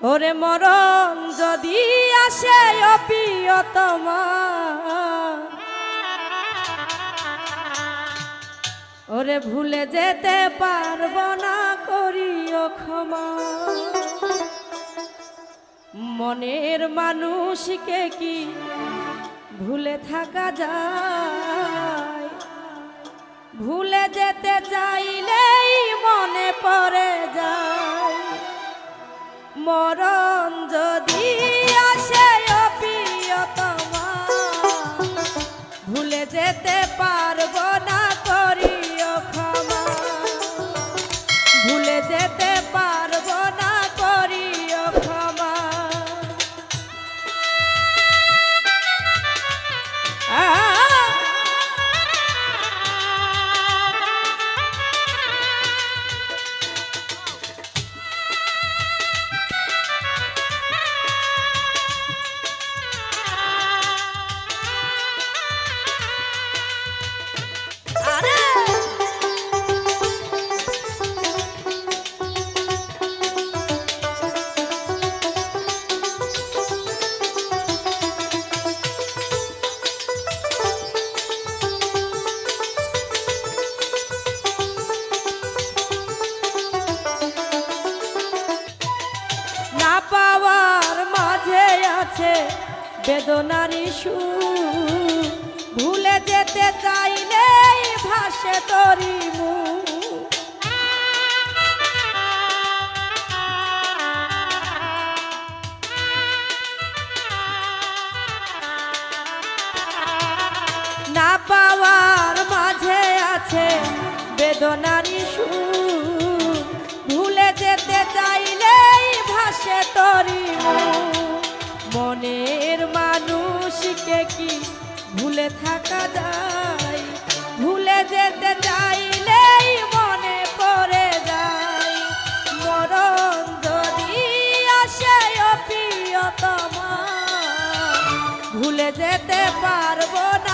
ওরে মরণ যদি আসে অপিয়তমা ওরে ভুলে যেতে পারব না, করিও ক্ষমা। মনের মানুষকে কি ভুলে থাকা যায়? ভুলে যেতে চাইলেই মনে পড়ে যায়। মরণ যদি আছে বেদনারি সুর ভুলে যেতে চাইলে ভাসে তরি মুখ না পাওয়ার মাঝে আছে বেদনারি মানুষকে কি ভুলে থাকা যায়? ভুলে যেতে চাইলেই মনে পড়ে যায়। মরণ যদি আসে অপিয়তমা ভুলে যেতে পারব না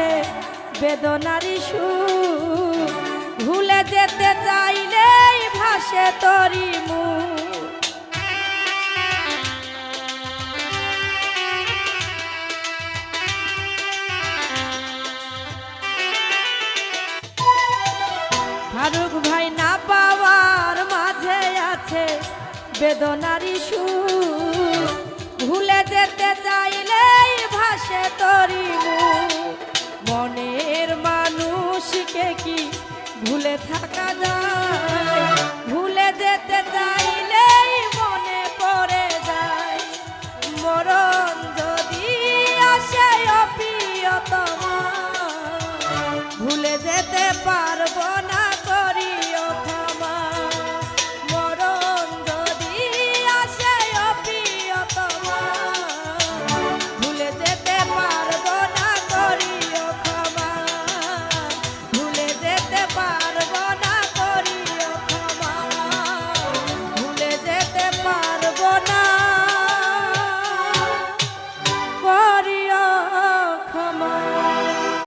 আছে বেদনারি সুর ভুলে যেতে চাইলেই ভাসে তরি মুখ। ফারুক ভাই না পাওয়ার মাঝে আছে বেদনারি সু ভুলে যেতে মানুষকে কি ভুলে থাকা যায়?